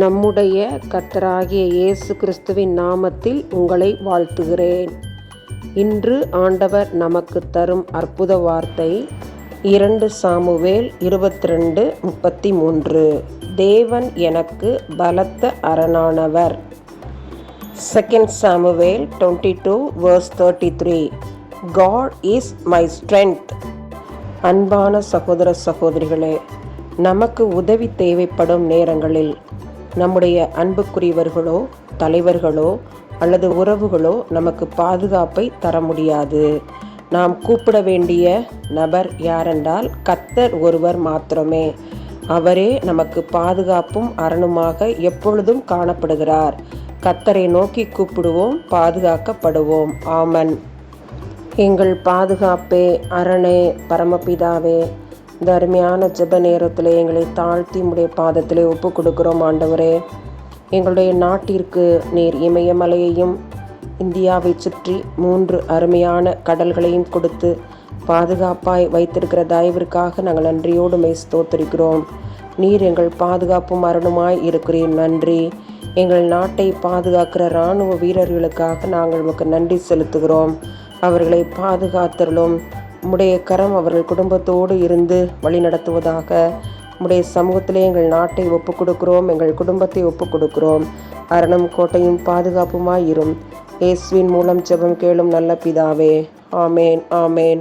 நம்முடைய கர்த்தராகிய இயேசு கிறிஸ்துவின் நாமத்தில் உங்களை வாழ்த்துகிறேன். இன்று ஆண்டவர் நமக்கு தரும் அற்புத வார்த்தை இரண்டு சாமுவேல் இருபத்தி ரெண்டு முப்பத்தி மூன்று தேவன் எனக்கு பலத்த அரணானவர். Second Samuel twenty two verse thirty three God is my strength அன்பான சகோதர சகோதரிகளே நமக்கு உதவி தேவைப்படும் நேரங்களில் நம்முடைய அன்புக்குரியவர்களோ தலைவர்களோ அல்லது உறவுகளோ நமக்கு பாதுகாப்பை தர முடியாது. நாம் கூப்பிட வேண்டிய நபர் யாரென்றால் கத்தர் ஒருவர் மாத்திரமே. அவரே நமக்கு பாதுகாப்பும் அரணுமாக எப்பொழுதும் காணப்படுகிறார். கத்தரை நோக்கி கூப்பிடுவோம் பாதுகாக்கப்படுவோம். ஆமன். எங்கள் பாதுகாப்பே அரணே பரமபிதாவே இந்த அருமையான ஜெப நேரத்தில் எங்களை தாழ்த்தி உடைய பாதத்திலே ஒப்பு கொடுக்கிறோம் ஆண்டவரே. எங்களுடைய நாட்டிற்கு நீர் இமயமலையையும் இந்தியாவை சுற்றி மூன்று அருமையான கடல்களையும் கொடுத்து பாதுகாப்பாய் வைத்திருக்கிற தயவிற்காக நாங்கள் நன்றியோடு மெய் ஸ்தோத்தரிக்கிறோம். நீர் எங்கள் பாதுகாப்பு மரணமாய் இருக்கிறீர் நன்றி. எங்கள் நாட்டை பாதுகாக்கிற இராணுவ வீரர்களுக்காக நாங்கள் உமக்கு நன்றி செலுத்துகிறோம். அவர்களை பாதுகாத்தலும் உம்முடைய கரம் அவர்கள் குடும்பத்தோடு இருந்து வழி நடத்துவதாக உம்முடைய சமூகத்திலே எங்கள் நாட்டை ஒப்புக் கொடுக்கிறோம் எங்கள் குடும்பத்தை ஒப்புக் கொடுக்கிறோம் அரணம் கோட்டையும் பாதுகாப்புமாயிரும் இயேசுவின் மூலம் ஜெபம் கேளும் நல்ல பிதாவே. ஆமேன் ஆமேன்.